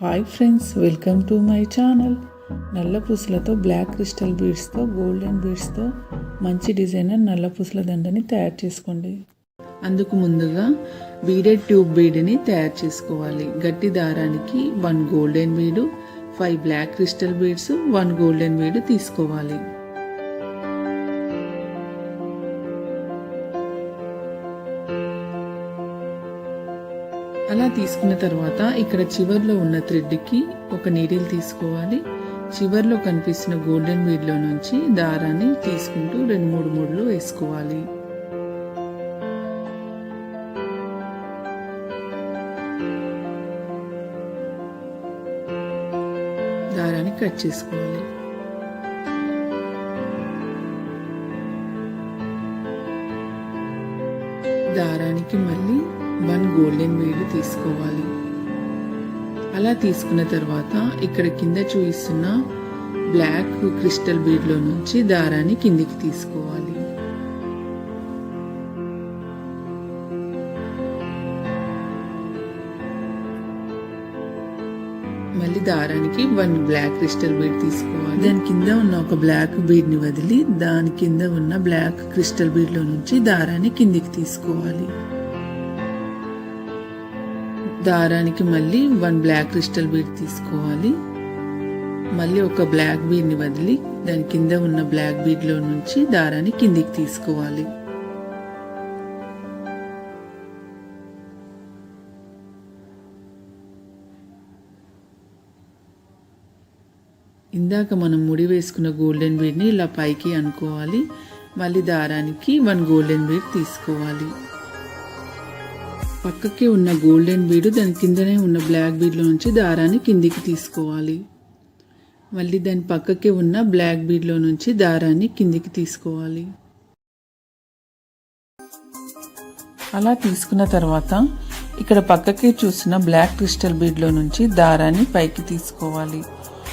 Hi friends welcome to my channel నల్ల పూసలతో black crystal బీడ్స్తో గోల్డెన్ బీడ్స్తో మంచి డిజైనర్ నల్ల పూసల దండని తయారు చేసుకోండి. అందుకు ముందుగా బీడెడ్ ట్యూబ్ బీడ్ని తయారు చేసుకోవాలి. గట్టి దారానికి one golden bead five black crystal beads one golden bead తీసుకోవాలి. అలా తీసుకున్న తర్వాత ఇక్కడ చివర్లో ఉన్న థ్రెడ్కి ఒక నీడిల్ తీసుకోవాలి. చివర్లో కనిపిస్తున్న గోల్డెన్ బీడ్లో నుంచి దారాన్ని తీసుకుంటూ రెండు మూడు మూడులు వేసుకోవాలి. దారాన్ని కట్ చేసుకోవాలి. దారానికి మళ్ళీ వన్ గోల్డెన్ బీడ్ తీసుకోవాలి. అలా తీసుకున్న తర్వాత ఇక్కడ కింద చూపిస్తున్న బ్లాక్ క్రిస్టల్ బీడ్లో నుంచి దారాన్ని కిందికి తీసుకోవాలి. మళ్ళీ దారానికి వన్ బ్లాక్ క్రిస్టల్ బీడ్ తీసుకోవాలి. దాని కింద ఉన్న ఒక బ్లాక్ బీడ్ని వదిలి దాని కింద ఉన్న బ్లాక్ క్రిస్టల్ బీడ్లో నుంచి దారాన్ని కిందికి తీసుకోవాలి. దారానికి మళ్ళీ వన్ బ్లాక్ క్రిస్టల్ బీడ్ తీసుకోవాలి. మళ్ళీ ఒక బ్లాక్ బీడ్ని వదిలి దాని కింద ఉన్న బ్లాక్ బీడ్లో నుంచి దారాన్ని కిందికి తీసుకోవాలి. ఇందాక మనం ముడి వేసుకున్న గోల్డెన్ బీడ్ని ఇలా పైకి అనుకోవాలి. మళ్ళీ దారానికి వన్ గోల్డెన్ బీడ్ తీసుకోవాలి. పక్కకి ఉన్న గోల్డెన్ బీడు దాని కిందనే ఉన్న బ్లాక్ బీడ్లో నుంచి దారాన్ని కిందికి తీసుకోవాలి. మళ్ళీ దాని పక్కకి ఉన్న బ్లాక్ బీడ్లో నుంచి దారాన్ని కిందికి తీసుకోవాలి. అలా తీసుకున్న తర్వాత ఇక్కడ పక్కకి చూసిన బ్లాక్ క్రిస్టల్ బీడ్లో నుంచి దారాన్ని పైకి తీసుకోవాలి.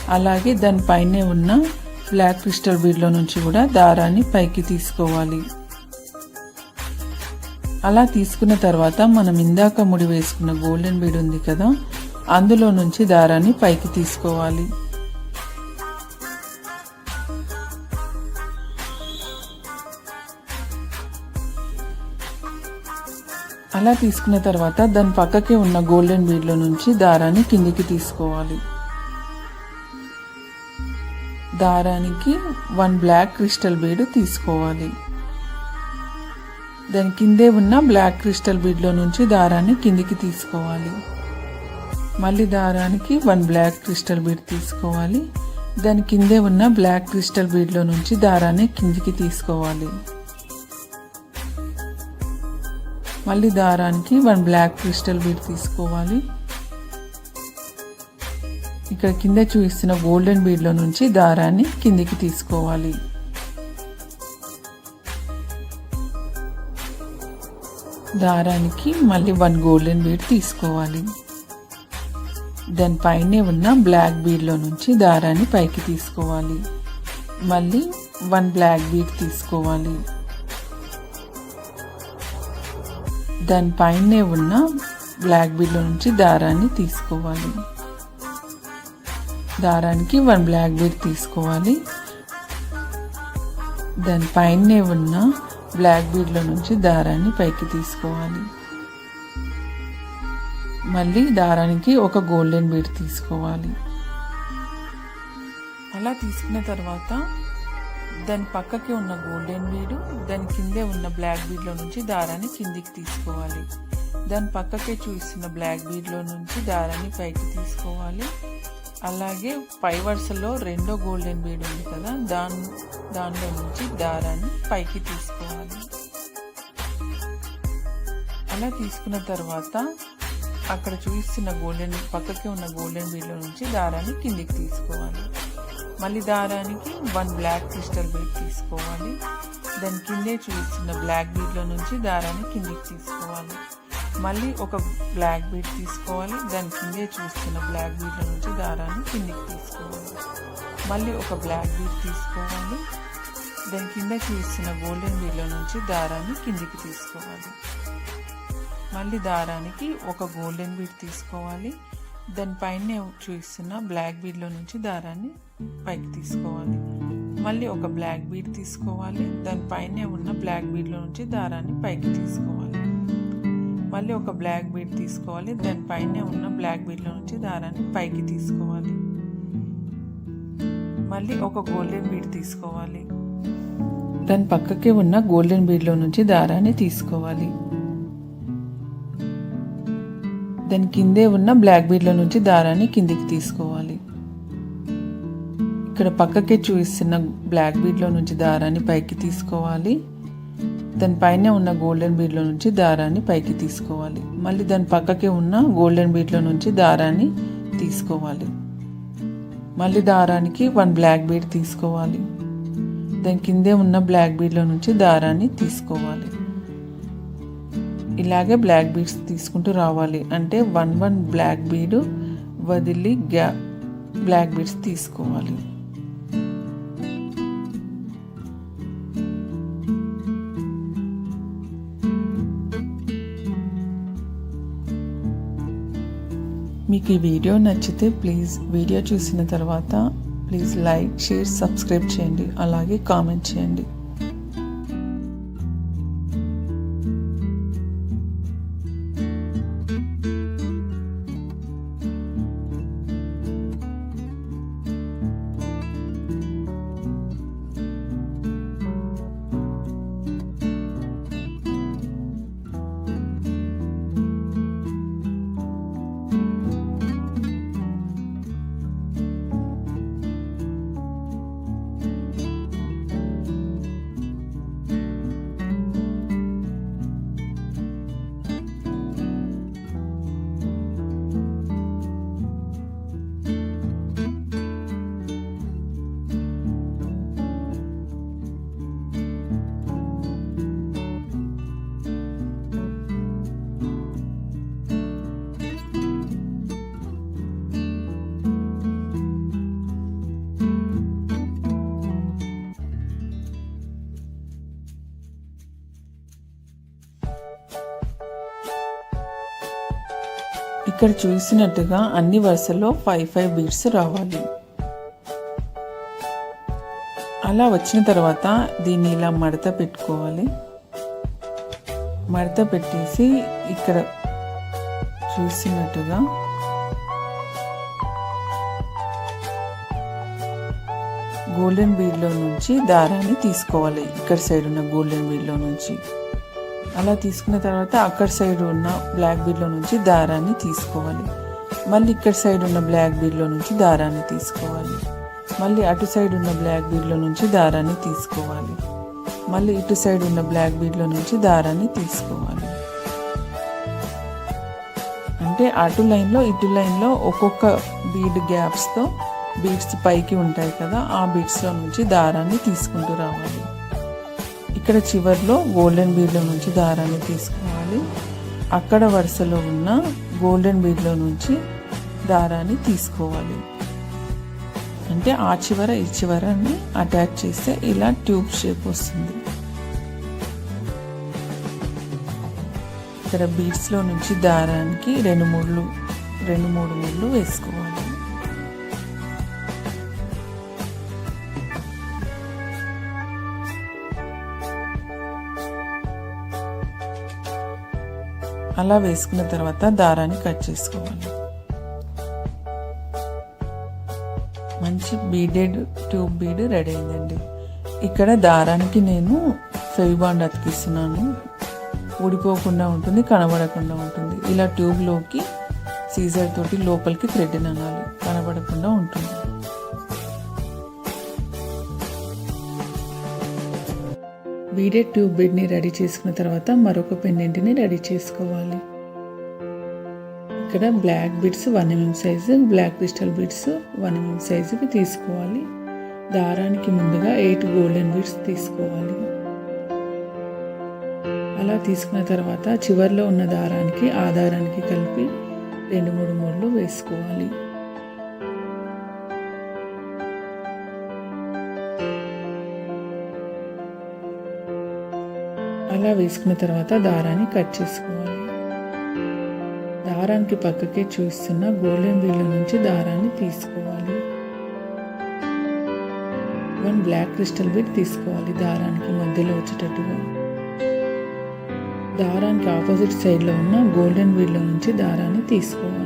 అలాగే దానిపైనే ఉన్న బ్లాక్ క్రిస్టల్ బీడ్లో నుంచి కూడా దారాన్ని పైకి తీసుకోవాలి. అలా తీసుకున్న తర్వాత మనం ఇందాక ముడి వేసుకున్న గోల్డెన్ బీడ్ ఉంది కదా అందులో నుంచి దారాన్ని పైకి తీసుకోవాలి. అలా తీసుకున్న తర్వాత దాని పక్కకే ఉన్న గోల్డెన్ బీడ్లో నుంచి దారాన్ని కిందికి తీసుకోవాలి. దారానికి వన్ బ్లాక్ క్రిస్టల్ బీడ్ తీసుకోవాలి. దాని కిందే ఉన్న బ్లాక్ క్రిస్టల్ బీడ్లో నుంచి దారాన్ని కిందికి తీసుకోవాలి. మళ్ళీ దారానికి వన్ బ్లాక్ క్రిస్టల్ బీడ్ తీసుకోవాలి. దాని కిందే ఉన్న బ్లాక్ క్రిస్టల్ బీడ్లో నుంచి దారాన్ని కిందికి తీసుకోవాలి. మళ్ళీ దారానికి వన్ బ్లాక్ క్రిస్టల్ బీడ్ తీసుకోవాలి. ఇక్కడ కింద చూపిస్తున్న గోల్డెన్ బీడ్లో నుంచి దారాన్ని కిందికి తీసుకోవాలి. దారానికి మళ్ళీ వన్ గోల్డెన్ బీడ్ తీసుకోవాలి. దానిపైనే ఉన్న బ్లాక్ బీడ్లో నుంచి దారాన్ని పైకి తీసుకోవాలి. మళ్ళీ వన్ బ్లాక్ బీడ్ తీసుకోవాలి. దానిపైనే ఉన్న బ్లాక్ బీడ్లో నుంచి దారాన్ని తీసుకోవాలి. దారానికి వన్ బ్లాక్ బీడ్ తీసుకోవాలి. దానిపైనే ఉన్న బ్లాక్ బీడ్లో నుంచి దారాన్ని పైకి తీసుకోవాలి. మళ్ళీ దారానికి ఒక గోల్డెన్ బీడ్ తీసుకోవాలి. అలా తీసుకున్న తర్వాత దాని పక్కకి ఉన్న గోల్డెన్ బీడు దాని కిందే ఉన్న బ్లాక్ బీడ్లో నుంచి దారాన్ని కిందికి తీసుకోవాలి. దాని పక్కకే చూస్తున్న బ్లాక్ బీడ్లో నుంచి దారాన్ని పైకి తీసుకోవాలి. అలాగే పై వరుసలో రెండో గోల్డెన్ బీడ్ ఉంది కదా దాని దానిలో నుంచి దారాన్ని పైకి తీసుకోవాలి. అలా తీసుకున్న తర్వాత అక్కడ చూపిస్తున్న గోల్డెన్ పక్కకి ఉన్న గోల్డెన్ బీడ్లో నుంచి దారాన్ని కిందికి తీసుకోవాలి. మళ్ళీ దారానికి వన్ బ్లాక్ క్రిస్టల్ బీడ్ తీసుకోవాలి. దాని కిందే చూపిస్తున్న బ్లాక్ బీడ్లో నుంచి దారాన్ని కిందికి తీసుకోవాలి. మళ్ళీ ఒక బ్లాక్ బీడ్ తీసుకోవాలి. దాని కిందే చూస్తున్న బ్లాక్ బీడ్లో నుంచి దారాన్ని కిందికి తీసుకోవాలి. మళ్ళీ ఒక బ్లాక్ బీడ్ తీసుకోవాలి. దాని కింద చూస్తున్న గోల్డెన్ బీడ్లో నుంచి దారాన్ని కిందికి తీసుకోవాలి. మళ్ళీ దారానికి ఒక గోల్డెన్ బీడ్ తీసుకోవాలి. దానిపైన చూపిస్తున్న బ్లాక్ బీడ్లో నుంచి దారాన్ని పైకి తీసుకోవాలి. మళ్ళీ ఒక బ్లాక్ బీడ్ తీసుకోవాలి. దానిపైనే ఉన్న బ్లాక్ బీడ్లో నుంచి దారాన్ని పైకి తీసుకోవాలి. మళ్ళీ ఒక బ్లాక్ బీడ్ తీసుకోవాలి. దానిపైనే ఉన్న బ్లాక్ బీడ్లో నుంచి దారాన్ని పైకి తీసుకోవాలి. మళ్ళీ ఒక గోల్డెన్ బీడ్ తీసుకోవాలి. దాని పక్కకే ఉన్న గోల్డెన్ బీడ్లో నుంచి దారాన్ని తీసుకోవాలి. దాని కిందే ఉన్న బ్లాక్ బీడ్లో నుంచి దారాన్ని కిందికి తీసుకోవాలి. ఇక్కడ పక్కకే చూపిస్తున్న బ్లాక్ బీడ్లో నుంచి దారాన్ని పైకి తీసుకోవాలి. దానిపైన ఉన్న గోల్డెన్ బీడ్లో నుంచి దారాన్ని పైకి తీసుకోవాలి. మళ్ళీ దాని పక్కకే ఉన్న గోల్డెన్ బీడ్లో నుంచి దారాన్ని తీసుకోవాలి. మళ్ళీ దారానికి వన్ బ్లాక్ బీడ్ తీసుకోవాలి. దాని కిందే ఉన్న బ్లాక్ బీడ్లో నుంచి దారాన్ని తీసుకోవాలి. ఇలాగే బ్లాక్ బీడ్స్ తీసుకుంటూ రావాలి. అంటే వన్ వన్ బ్లాక్ బీడ్ వదిలి గ్యా బ్లాక్ బీడ్స్ తీసుకోవాలి. మీకు ఈ వీడియో నచ్చితే ప్లీజ్ వీడియో చూసిన తర్వాత ప్లీజ్ లైక్ షేర్ సబ్స్క్రైబ్ చేయండి. అలాగే కామెంట్ చేయండి. ఇక్కడ చూసినట్టుగా అన్ని వరుసల్లో ఫైవ్ ఫైవ్ బీడ్స్ రావాలి. అలా వచ్చిన తర్వాత దీన్ని ఇలా మడత పెట్టుకోవాలి. మడత పెట్టేసి ఇక్కడ చూసినట్టుగా గోల్డెన్ బీడ్లో నుంచి దారాన్ని తీసుకోవాలి. ఇక్కడ సైడ్ ఉన్న గోల్డెన్ బీడ్లో నుంచి. అలా తీసుకున్న తర్వాత అక్కడ సైడ్ ఉన్న బ్లాక్ బీడ్లో నుంచి దారాన్ని తీసుకోవాలి. మళ్ళీ ఇక్కడ సైడ్ ఉన్న బ్లాక్ బీడ్లో నుంచి దారాన్ని తీసుకోవాలి. మళ్ళీ అటు సైడ్ ఉన్న బ్లాక్ బీడ్లో నుంచి దారాన్ని తీసుకోవాలి. మళ్ళీ ఇటు సైడ్ ఉన్న బ్లాక్ బీడ్లో నుంచి దారాన్ని తీసుకోవాలి. అంటే అటు లైన్లో ఇటు లైన్లో ఒక్కొక్క బీడ్ గ్యాప్స్తో బీడ్స్ పైకి ఉంటాయి కదా ఆ బీడ్స్లో నుంచి దారాన్ని తీసుకుంటూ రావాలి. ఇక్కడ చివర్లో గోల్డెన్ బీడ్లో నుంచి దారాన్ని తీసుకోవాలి. అక్కడ వరుసలో ఉన్న గోల్డెన్ బీడ్లో నుంచి దారాన్ని తీసుకోవాలి. అంటే ఆ చివర ఈ చివరని అటాచ్ చేస్తే ఇలా ట్యూబ్ షేప్ వస్తుంది. ఇక్కడ బీడ్స్లో నుంచి దారానికి రెండు మూడు రెండు మూడు ముళ్ళు వేసుకోవాలి. అలా వేసుకున్న తర్వాత దారాన్ని కట్ చేసుకోవాలి. మంచి బీడెడ్ ట్యూబ్ బీడ్ రెడీ అయిందండి. ఇక్కడ దారానికి నేను ఫెవిబాండ్ అతికిస్తున్నాను. ఊడిపోకుండా ఉంటుంది కనబడకుండా ఉంటుంది. ఇలా ట్యూబ్లోకి సీజర్ తోటి లోపలికి థ్రెడ్ అనాలి. కనబడకుండా ఉంటుంది. బీడెడ్ ట్యూబ్ బెడ్ని రెడీ చేసుకున్న తర్వాత మరొక పెండెంట్ని రెడీ చేసుకోవాలి. ఇక్కడ black beads one MM size black crystal beads one MM సైజుకి తీసుకోవాలి. దారానికి ముందుగా ఎయిట్ గోల్డెన్ బిడ్స్ తీసుకోవాలి. అలా తీసుకున్న తర్వాత చివరిలో ఉన్న దారానికి ఆధారానికి కలిపి రెండు మూడు మూడులు వేసుకోవాలి. అలా వేసుకున్న తర్వాత దారాన్ని కట్ చేసుకోవాలి. దారానికి పక్కకే చూస్తున్న గోల్డెన్ వీళ్ళ నుంచి దారాన్ని తీసుకోవాలి. వన్ బ్లాక్ క్రిస్టల్ బిట్ తీసుకోవాలి దారానికి మధ్యలో వచ్చేటట్టుగా. దారానికి ఆపోజిట్ సైడ్లో ఉన్న గోల్డెన్ వీల్లో నుంచి దారాన్ని తీసుకోవాలి.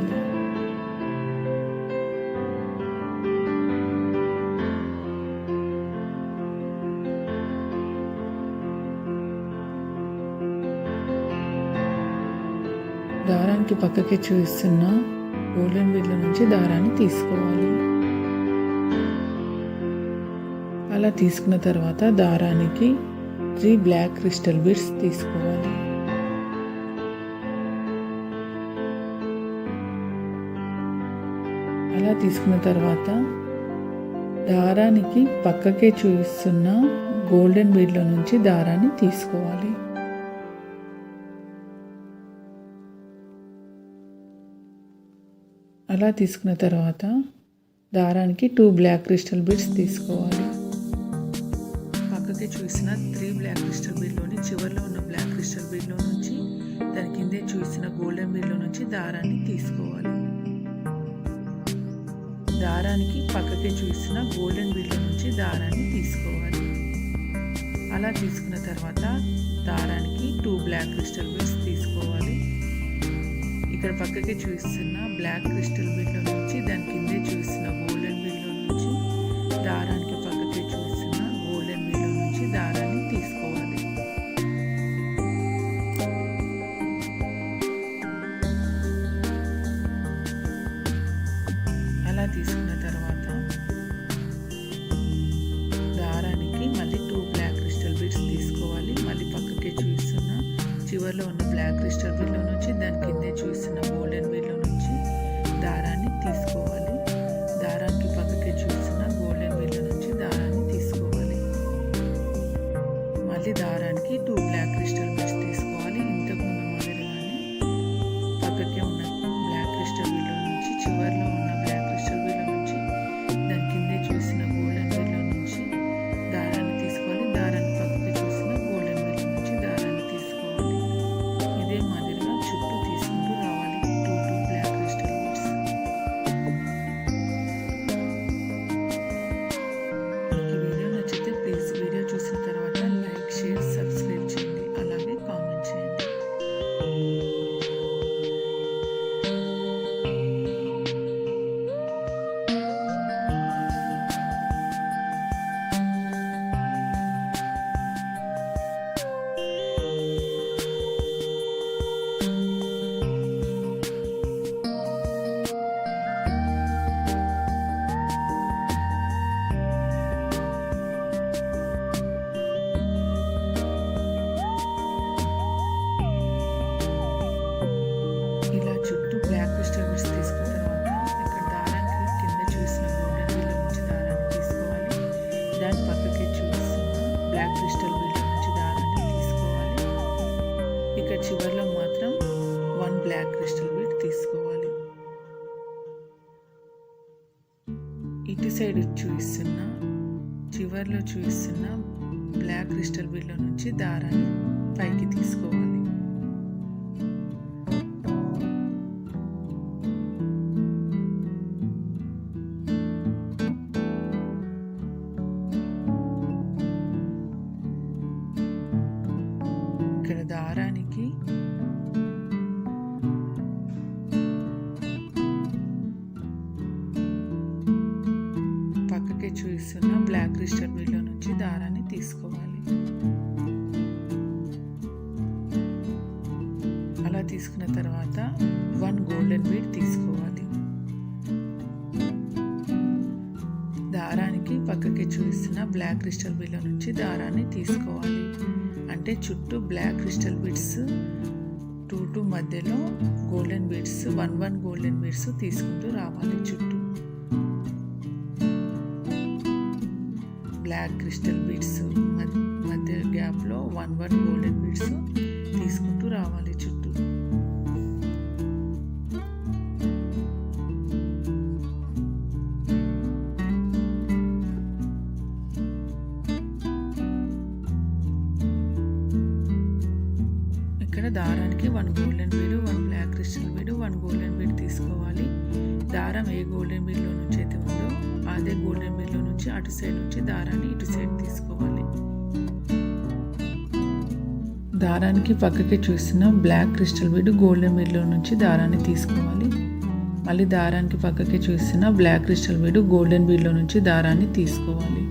పక్కకి చూస్తున్న గోల్డెన్ వీళ్ళ నుంచి దారాన్ని తీసుకోవాలి. అలా తీసుకున్న తర్వాత దారానికి త్రీ బ్లాక్ క్రిస్టల్ బిట్స్ తీసుకోవాలి. అలా తీసుకున్న తర్వాత దారానికి పక్కకే చూపిస్తున్న గోల్డెన్ బీడ్లో నుంచి దారాన్ని తీసుకోవాలి. అలా తీసుకున్న తర్వాత దారానికి టూ బ్లాక్ క్రిస్టల్ బీడ్స్ తీసుకోవాలి. పక్కకి చూసిన త్రీ బ్లాక్ క్రిస్టల్ బీడ్లోని చివరిలో ఉన్న బ్లాక్ క్రిస్టల్ బీడ్లో నుంచి దాని కిందే చూసిన గోల్డెన్ బీడ్లో నుంచి దారాన్ని తీసుకోవాలి. దారానికి పక్కకి చూసిన గోల్డెన్ బీడ్లో నుంచి దారాన్ని తీసుకోవాలి. అలా తీసుకున్న తర్వాత దారానికి టూ బ్లాక్ క్రిస్టల్ బీడ్స్ తీసుకోవాలి. ఇక్కడ పక్కకి చూస్తున్న బ్లాక్ క్రిస్టల్ బీడ్లో నుంచి దాని కిందే చూసిన గోల్డెన్ బీడ్లో నుంచి దారానికి ఇటు సైడ్ చూపిస్తున్న చివరిలో చూపిస్తున్న బ్లాక్ క్రిస్టల్ బిల్లో నుంచి దారాన్ని పైకి తీసుకోవాలి. దారానికి పక్కకి చూసిన బ్లాక్ క్రిస్టల్ బీడ్లో నుంచి దారాన్ని తీసుకోవాలి. అంటే చుట్టూ black crystal beads two two మధ్యలో golden beads one one golden beads తీసుకుంటూ రావాలి చుట్టూ. బ్లాక్ క్రిస్టల్ బీడ్స్ మధ్య గ్యాప్లో వన్ వన్ గోల్డెన్ బీడ్స్ తీసుకుంటూ రావాలి చుట్టూ. దారం ఏ గోల్డెన్ మిల్లో నుంచి అయితే ఉందో అదే గోల్డెన్ మిల్లో నుంచి అటు సైడ్ నుంచి దారాన్ని ఇటు సైడ్ తీసుకోవాలి. దారానికి పక్కకి చూసిన బ్లాక్ క్రిస్టల్ బీడ్ గోల్డెన్ మిల్లో నుంచి దారాన్ని తీసుకోవాలి. మళ్ళీ దారానికి పక్కకి చూసిన బ్లాక్ క్రిస్టల్ బీడ్ గోల్డెన్ బీడ్లో నుంచి దారాన్ని తీసుకోవాలి.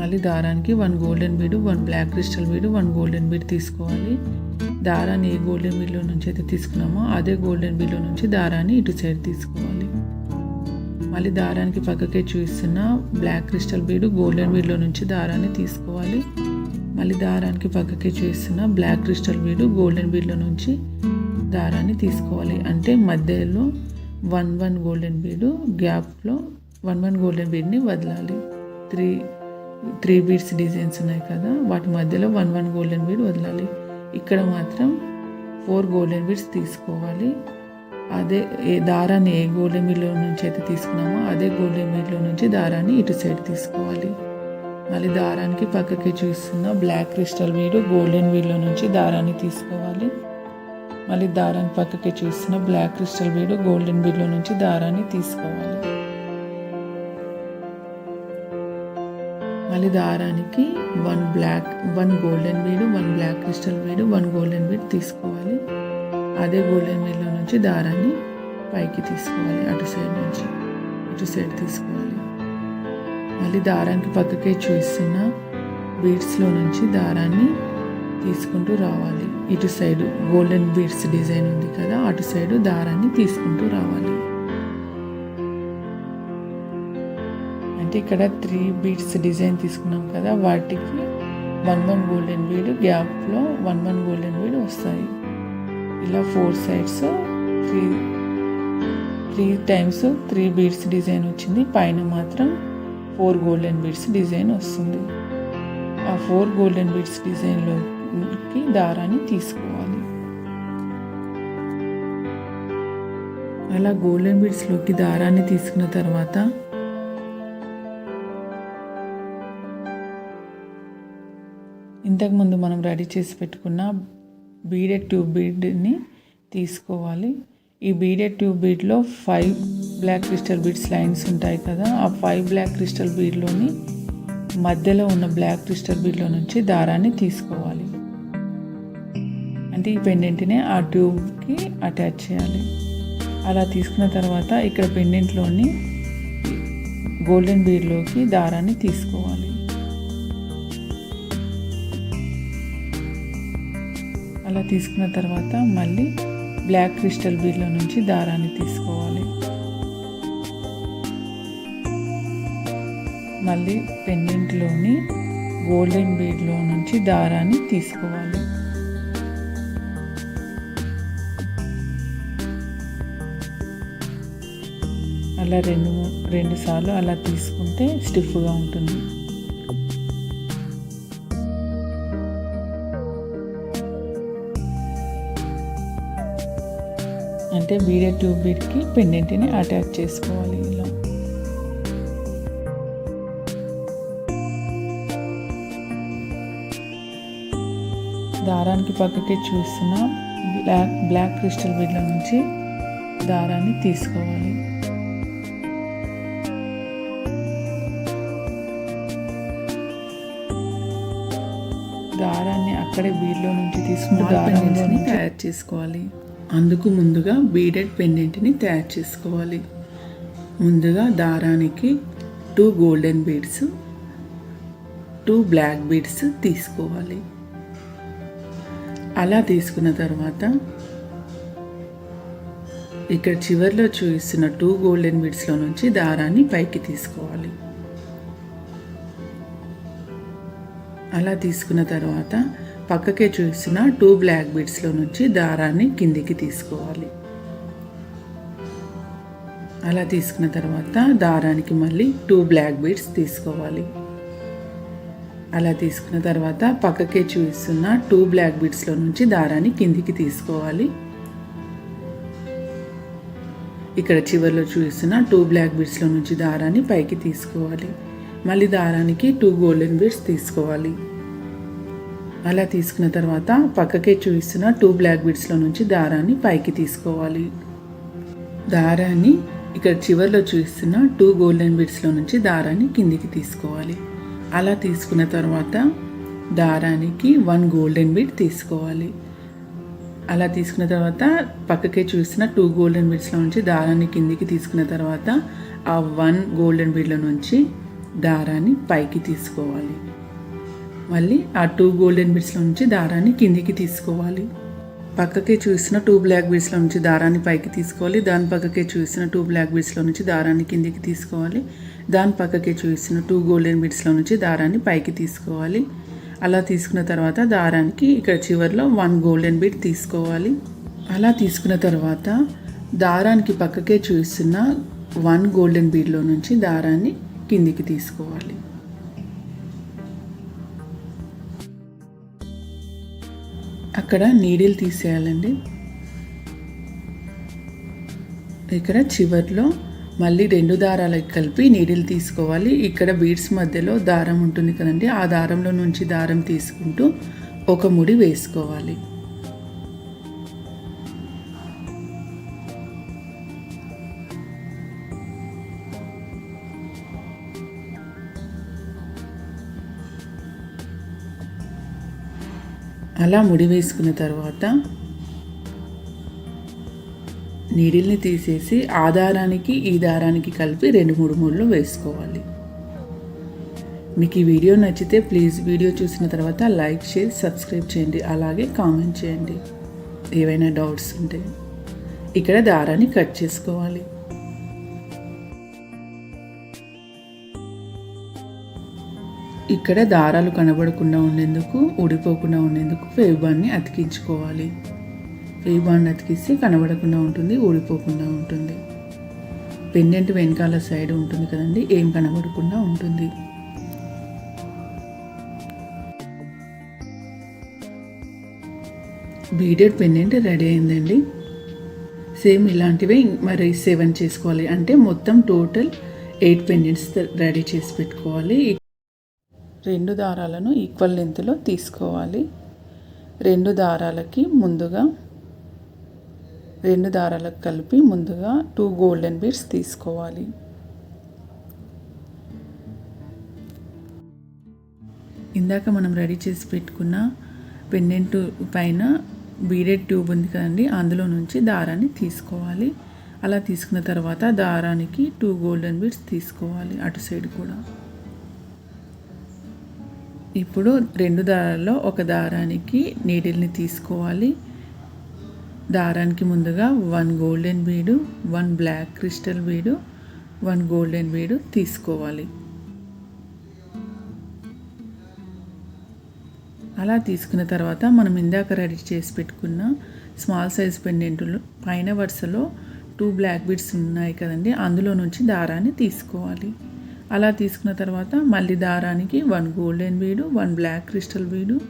మళ్ళీ దారానికి one golden bead one black crystal bead one golden bead తీసుకోవాలి. దారాన్ని ఏ గోల్డెన్ బిల్లో నుంచి అయితే తీసుకున్నామో అదే గోల్డెన్ బిల్లో నుంచి దారాన్ని ఇటు సైడ్ తీసుకోవాలి. మళ్ళీ దారానికి పక్కకే చూస్తున్న బ్లాక్ క్రిస్టల్ బీడ్ గోల్డెన్ బీడ్లో నుంచి దారాన్ని తీసుకోవాలి. మళ్ళీ దారానికి పక్కకే చూస్తున్న బ్లాక్ క్రిస్టల్ బీడ్ గోల్డెన్ బీడ్లో నుంచి దారాన్ని తీసుకోవాలి. అంటే మధ్యలో వన్ వన్ గోల్డెన్ బీడు గ్యాప్లో వన్ వన్ గోల్డెన్ బీడ్ని వదలాలి. త్రీ త్రీ బీడ్స్ డిజైన్స్ ఉన్నాయి కదా వాటి మధ్యలో వన్ వన్ గోల్డెన్ బీడ్ వదలాలి. ఇక్కడ మాత్రం ఫోర్ గోల్డెన్ బీడ్స్ తీసుకోవాలి. అదే ఏ దారాన్ని ఏ గోల్డెన్ బీడ్లో నుంచి అయితే తీసుకున్నామో అదే గోల్డెన్ బీడ్లో నుంచి దారాన్ని ఇటు సైడ్ తీసుకోవాలి. మళ్ళీ దారానికి పక్కకి చూస్తున్న బ్లాక్ క్రిస్టల్ వీడు గోల్డెన్ బీడ్లో నుంచి దారాన్ని తీసుకోవాలి. మళ్ళీ దారానికి పక్కకి చూస్తున్న బ్లాక్ క్రిస్టల్ వీడు గోల్డెన్ బీడ్లో నుంచి దారాన్ని తీసుకోవాలి. మళ్ళీ దారానికి one black one golden bead one black crystal bead one golden bead తీసుకోవాలి. అదే గోల్డెన్ బీడ్లో నుంచి దారాన్ని పైకి తీసుకోవాలి అటు సైడ్ నుంచి ఇటు సైడ్ తీసుకోవాలి. మళ్ళీ దారానికి పక్కకే చూస్తున్న బీడ్స్లో నుంచి దారాన్ని తీసుకుంటూ రావాలి. ఇటు సైడు గోల్డెన్ బీడ్స్ డిజైన్ ఉంది కదా అటు సైడు దారాన్ని తీసుకుంటూ రావాలి. అంటే ఇక్కడ త్రీ బీడ్స్ డిజైన్ తీసుకున్నాం కదా వాటికి వన్ వన్ గోల్డెన్ బీడ్ గ్యాప్లో వన్ వన్ గోల్డెన్ బీడ్ వస్తాయి. ఇలా four sides three three times three beads design వచ్చింది. పైన మాత్రం ఫోర్ గోల్డెన్ బీడ్స్ డిజైన్ వస్తుంది. ఆ ఫోర్ గోల్డెన్ బీడ్స్ డిజైన్లోకి దారాన్ని తీసుకోవాలి. అలా గోల్డెన్ బీడ్స్లోకి దారాన్ని తీసుకున్న తర్వాత ఇంతకుముందు మనం రెడీ చేసి పెట్టుకున్న బీడెడ్ ట్యూబ్ బీడ్ని తీసుకోవాలి. ఈ beaded tube బీడ్లో five black crystal beads lines ఉంటాయి కదా ఆ ఫైవ్ బ్లాక్ క్రిస్టల్ బీడ్లోని మధ్యలో ఉన్న బ్లాక్ క్రిస్టల్ బీడ్లో నుంచి దారాన్ని తీసుకోవాలి. అంటే ఈ పెండెంట్ని ఆ ట్యూబ్కి అటాచ్ చేయాలి. అలా తీసుకున్న తర్వాత ఇక్కడ పెండెంట్లోని గోల్డెన్ బీడ్లోకి దారాన్ని తీసుకోవాలి. అలా తీసుకున్న తర్వాత మళ్ళీ బ్లాక్ క్రిస్టల్ బీడ్లో నుంచి దారాన్ని తీసుకోవాలి. మళ్ళీ పెండెంట్లోని గోల్డెన్ బీడ్లో నుంచి దారాన్ని తీసుకోవాలి. అలా రెండు రెండు సార్లు అలా తీసుకుంటే స్టిఫ్గా ఉంటుంది. అంటే బీడే ట్యూబ్ బీడ్కి పెండెంట్ని అటాచ్ చేసుకోవాలి ఇలా. దారానికి పక్కకి చూస్తున్న బ్లాక్ బ్లాక్ క్రిస్టల్ బీడ్ల నుంచి దారాన్ని తీసుకోవాలి. దారాన్ని అక్కడే బీడ్లో నుంచి తీసుకుని దారాన్ని తయారు చేసుకోవాలి. అందుకు ముందుగా బీడెడ్ పెండెంట్ని తయారు చేసుకోవాలి. ముందుగా దారానికి two golden beads two black beads తీసుకోవాలి. అలా తీసుకున్న తర్వాత ఇక్కడ చివరిలో చూపిస్తున్న టూ గోల్డెన్ బీడ్స్లో నుంచి దారాన్ని పైకి తీసుకోవాలి. అలా తీసుకున్న తర్వాత పక్కకే చూసిన టూ బ్లాక్ బీడ్స్లో నుంచి దారాన్ని కిందికి తీసుకోవాలి. అలా తీసుకున్న తర్వాత దారానికి మళ్ళీ టూ బ్లాక్ బీడ్స్ తీసుకోవాలి. అలా తీసుకున్న తర్వాత పక్కకే చూపిస్తున్న టూ బ్లాక్ బీడ్స్లో నుంచి దారాన్ని కిందికి తీసుకోవాలి. ఇక్కడ చివరిలో చూస్తున్న టూ బ్లాక్ బీడ్స్లో నుంచి దారాన్ని పైకి తీసుకోవాలి. మళ్ళీ దారానికి టూ గోల్డెన్ బీడ్స్ తీసుకోవాలి. అలా తీసుకున్న తర్వాత పక్కకే చూపిస్తున్న టూ బ్లాక్ బీడ్స్లో నుంచి దారాన్ని పైకి తీసుకోవాలి. దారాన్ని ఇక్కడ చివరిలో చూపిస్తున్న టూ గోల్డెన్ బీడ్స్లో నుంచి దారాన్ని కిందికి తీసుకోవాలి. అలా తీసుకున్న తర్వాత దారానికి వన్ గోల్డెన్ బీడ్ తీసుకోవాలి. అలా తీసుకున్న తర్వాత పక్కకే చూసిన టూ గోల్డెన్ బీడ్స్లో నుంచి దారాన్ని కిందికి తీసుకున్న తర్వాత ఆ వన్ గోల్డెన్ బీడ్ల నుంచి దారాన్ని పైకి తీసుకోవాలి. మళ్ళీ ఆ టూ గోల్డెన్ బీడ్స్లో నుంచి దారాన్ని కిందికి తీసుకోవాలి. పక్కకే చూసిన టూ బ్లాక్ బీడ్స్లో నుంచి దారాన్ని పైకి తీసుకోవాలి. దాని పక్కకే చూసిన టూ బ్లాక్ బీడ్స్లో నుంచి దారాన్ని కిందికి తీసుకోవాలి. దాని పక్కకే చూసిన టూ గోల్డెన్ బీడ్స్లో నుంచి దారాన్ని పైకి తీసుకోవాలి. అలా తీసుకున్న తర్వాత దారానికి ఇక్కడ చివరిలో వన్ గోల్డెన్ బీడ్ తీసుకోవాలి. అలా తీసుకున్న తర్వాత దారానికి పక్కకే చూస్తున్న వన్ గోల్డెన్ బీడ్లో నుంచి దారాన్ని కిందికి తీసుకోవాలి. అక్కడ నీడిల్ తీసేయాలండి. ఇక్కడ చివర్లో మళ్ళీ రెండు దారాలకు కలిపి నీడిల్ తీసుకోవాలి. ఇక్కడ బీడ్స్ మధ్యలో దారం ఉంటుంది కదండి ఆ దారంలో నుంచి దారం తీసుకుంటూ ఒక ముడి వేసుకోవాలి. అలా ముడి వేసుకున్న తర్వాత నీడిల్ని తీసేసి ఆ దారానికి ఈ దారానికి కలిపి రెండు మూడు మూడులు వేసుకోవాలి. మీకు ఈ వీడియో నచ్చితే ప్లీజ్ వీడియో చూసిన తర్వాత లైక్ షేర్ సబ్స్క్రైబ్ చేయండి అలాగే కామెంట్ చేయండి. ఏవైనా డౌట్స్ ఉంటే ఇక్కడ దారాన్ని కట్ చేసుకోవాలి. ఇక్కడ దారాలు కనబడకుండా ఉండేందుకు ఊడిపోకుండా ఉండేందుకు వేవ్ బాండ్ని అతికించుకోవాలి. వేవ్ బాండ్ అతికిస్తే కనబడకుండా ఉంటుంది ఊడిపోకుండా ఉంటుంది. పెండెంట్ వెనకాల సైడ్ ఉంటుంది కదండి ఏం కనబడకుండా ఉంటుంది. బీడెడ్ పెండెంట్ రెడీ అయిందండి. సేమ్ ఇలాంటివే మరి సెవెన్ చేసుకోవాలి. అంటే మొత్తం టోటల్ ఎయిట్ పెండెంట్స్ రెడీ చేసి పెట్టుకోవాలి. రెండు దారాలను ఈక్వల్ లెంత్లో తీసుకోవాలి. రెండు దారాలకి ముందుగా రెండు దారాలకు కలిపి ముందుగా టూ గోల్డెన్ బీడ్స్ తీసుకోవాలి. ఇందాక మనం రెడీ చేసి పెట్టుకున్న పెండెంట్ పైన బీడెడ్ ట్యూబ్ ఉంది కదండి అందులో నుంచి దారాన్ని తీసుకోవాలి. అలా తీసుకున్న తర్వాత దారానికి టూ గోల్డెన్ బీడ్స్ తీసుకోవాలి అటు సైడ్ కూడా. ఇప్పుడు రెండు దారాల్లో ఒక దారానికి నీడిల్ని తీసుకోవాలి. దారానికి ముందుగా one golden bead one black crystal bead one golden bead తీసుకోవాలి. అలా తీసుకున్న తర్వాత మనం ఇందాక రెడీ చేసి పెట్టుకున్న స్మాల్ సైజ్ పెండెంట్లు పైన వరుసలో టూ బ్లాక్ బీడ్స్ ఉన్నాయి కదండి అందులో నుంచి దారాన్ని తీసుకోవాలి. అలా తీసుకున్న తర్వాత మళ్ళీ దారానికి one golden bead one black crystal bead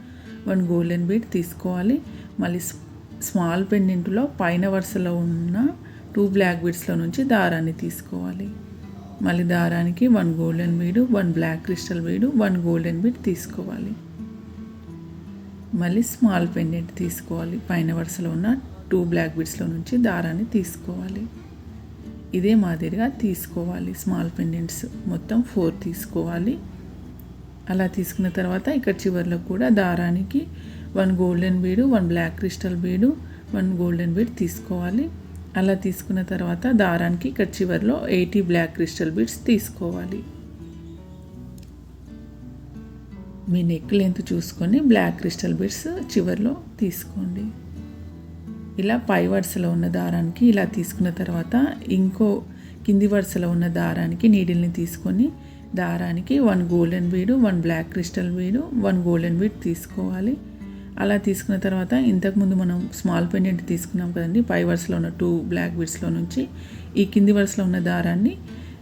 one golden bead తీసుకోవాలి. మళ్ళీ స్మాల్ పెండెంట్లో పైన వరుసలో ఉన్న టూ బ్లాక్ బీడ్స్లో నుంచి దారాన్ని తీసుకోవాలి. మళ్ళీ దారానికి one golden bead one black crystal bead one golden bead తీసుకోవాలి. మళ్ళీ స్మాల్ పెండెంట్ తీసుకోవాలి. పైన వరుసలో ఉన్న టూ బ్లాక్ బీడ్స్లో నుంచి దారాన్ని తీసుకోవాలి. ఇదే మాదిరిగా తీసుకోవాలి. స్మాల్ పెండెంట్స్ మొత్తం ఫోర్ తీసుకోవాలి. అలా తీసుకున్న తర్వాత ఇక్కడ చివరిలో కూడా దారానికి one golden bead one black crystal bead one golden bead తీసుకోవాలి. అలా తీసుకున్న తర్వాత దారానికి ఇక్కడ చివరిలో ఎయిటీ బ్లాక్ క్రిస్టల్ బీడ్స్ తీసుకోవాలి. మీ నెక్ లెంత్ చూసుకొని బ్లాక్ క్రిస్టల్ బీడ్స్ చివరిలో తీసుకోండి. ఇలా పై వరుసలో ఉన్న దారానికి ఇలా తీసుకున్న తర్వాత ఇంకో కింది వరుసలో ఉన్న దారానికి నీడిల్ని తీసుకొని దారానికి one golden bead one black crystal bead one golden bead తీసుకోవాలి. అలా తీసుకున్న తర్వాత ఇంతకుముందు మనం స్మాల్ పెండెంట్ తీసుకున్నాం కదండి పై వరుసలో ఉన్న టూ బ్లాక్ బీడ్స్లో నుంచి ఈ కింది వరుసలో ఉన్న దారాన్ని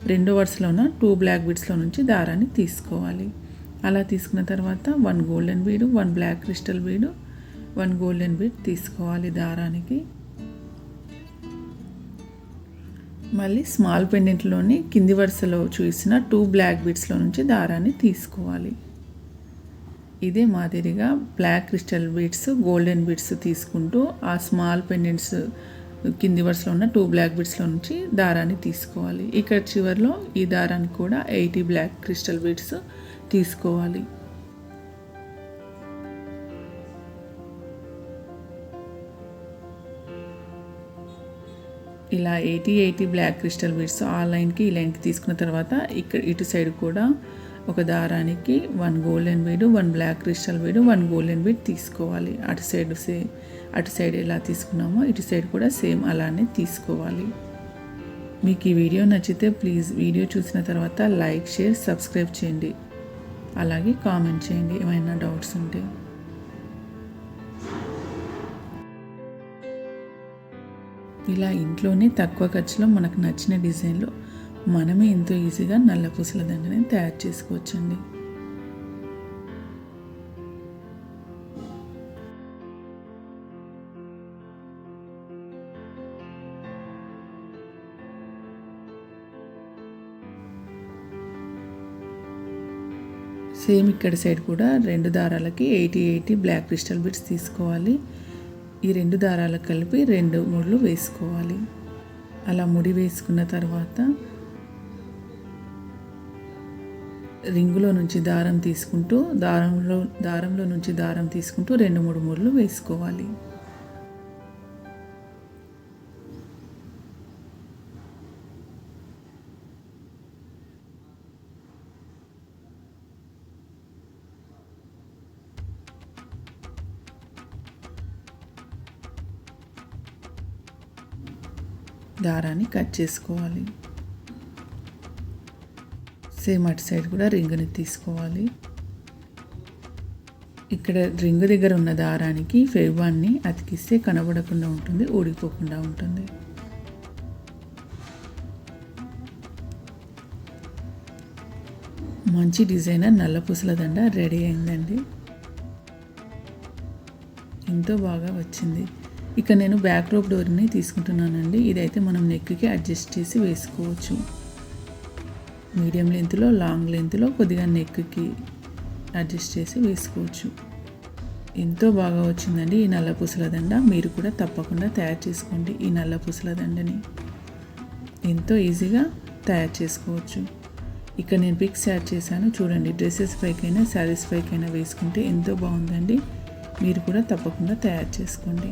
రెండో వరుసలో ఉన్న టూ బ్లాక్ బీడ్స్లో నుంచి దారాన్ని తీసుకోవాలి. అలా తీసుకున్న తర్వాత one golden bead one black crystal bead one golden bead తీసుకోవాలి దారానికి. మళ్ళీ స్మాల్ పెండెంట్లోని కింది వరుసలో చూసిన టూ బ్లాక్ బీడ్స్లో నుంచి దారాన్ని తీసుకోవాలి. ఇదే మాదిరిగా black crystal beads golden beads తీసుకుంటూ ఆ స్మాల్ పెండెంట్స్ కింది వరుసలో ఉన్న టూ బ్లాక్ బీడ్స్లో నుంచి దారాన్ని తీసుకోవాలి. ఇక్కడ చివరిలో ఈ దారానికి కూడా ఎయిటీ బ్లాక్ క్రిస్టల్ బీడ్స్ తీసుకోవాలి. ఇలా eighty eighty black crystal beads ఆ లైన్కి ఈ లైన్కి తీసుకున్న తర్వాత ఇక్కడ ఇటు సైడ్ కూడా ఒక దారానికి one golden bead one black crystal bead one golden bead తీసుకోవాలి. అటు సైడ్ సే అటు సైడ్ ఎలా తీసుకున్నామో ఇటు సైడ్ కూడా సేమ్ అలానే తీసుకోవాలి. మీకు ఈ వీడియో నచ్చితే ప్లీజ్ వీడియో చూసిన తర్వాత లైక్ షేర్ సబ్స్క్రైబ్ చేయండి. అలాగే కామెంట్ చేయండి ఏమైనా డౌట్స్ ఉంటే. ఇలా ఇంట్లోనే తక్కువ ఖర్చులో మనకు నచ్చిన డిజైన్లో మనమే ఎంతో ఈజీగా నల్ల పూసల దండని తయారు చేసుకోవచ్చండి. సేమ్ ఇక్కడ సైడ్ కూడా రెండు దారాలకి eighty eighty black crystal beads తీసుకోవాలి. ఈ రెండు దారాలకు కలిపి రెండు ముళ్ళు వేసుకోవాలి. అలా ముడి వేసుకున్న తర్వాత రింగులో నుంచి దారం తీసుకుంటూ దారంలో దారంలో నుంచి దారం తీసుకుంటూ రెండు మూడు ముళ్ళు వేసుకోవాలి. దారాన్ని కట్ చేసుకోవాలి. సేమ్ అటు సైడ్ కూడా రింగుని తీసుకోవాలి. ఇక్కడ రింగు దగ్గర ఉన్న దారానికి ఫెవిబాన్ని అతికిస్తే కనబడకుండా ఉంటుంది ఊడిపోకుండా ఉంటుంది. మంచి డిజైనర్ నల్ల పూసల దండ రెడీ అయిందండి. ఎంతో బాగా వచ్చింది. ఇక నేను బ్యాక్ రోప్ డోర్ని తీసుకుంటున్నానండి. ఇదైతే మనం నెక్కి అడ్జస్ట్ చేసి వేసుకోవచ్చు. మీడియం లెంత్లో లాంగ్ లెంత్లో కొద్దిగా నెక్కి అడ్జస్ట్ చేసి వేసుకోవచ్చు. ఎంతో బాగా వచ్చిందండి ఈ నల్ల పూసల దండ. మీరు కూడా తప్పకుండా తయారు చేసుకోండి ఈ నల్ల పూసల దండని. ఎంతో ఈజీగా తయారు చేసుకోవచ్చు. ఇక్కడ నేను పిక్స్ యాడ్ చేశాను. చూడండి డ్రెస్సెస్ పైకైనా శారీస్ పైకైనా వేసుకుంటే ఎంతో బాగుందండి. మీరు కూడా తప్పకుండా తయారు చేసుకోండి.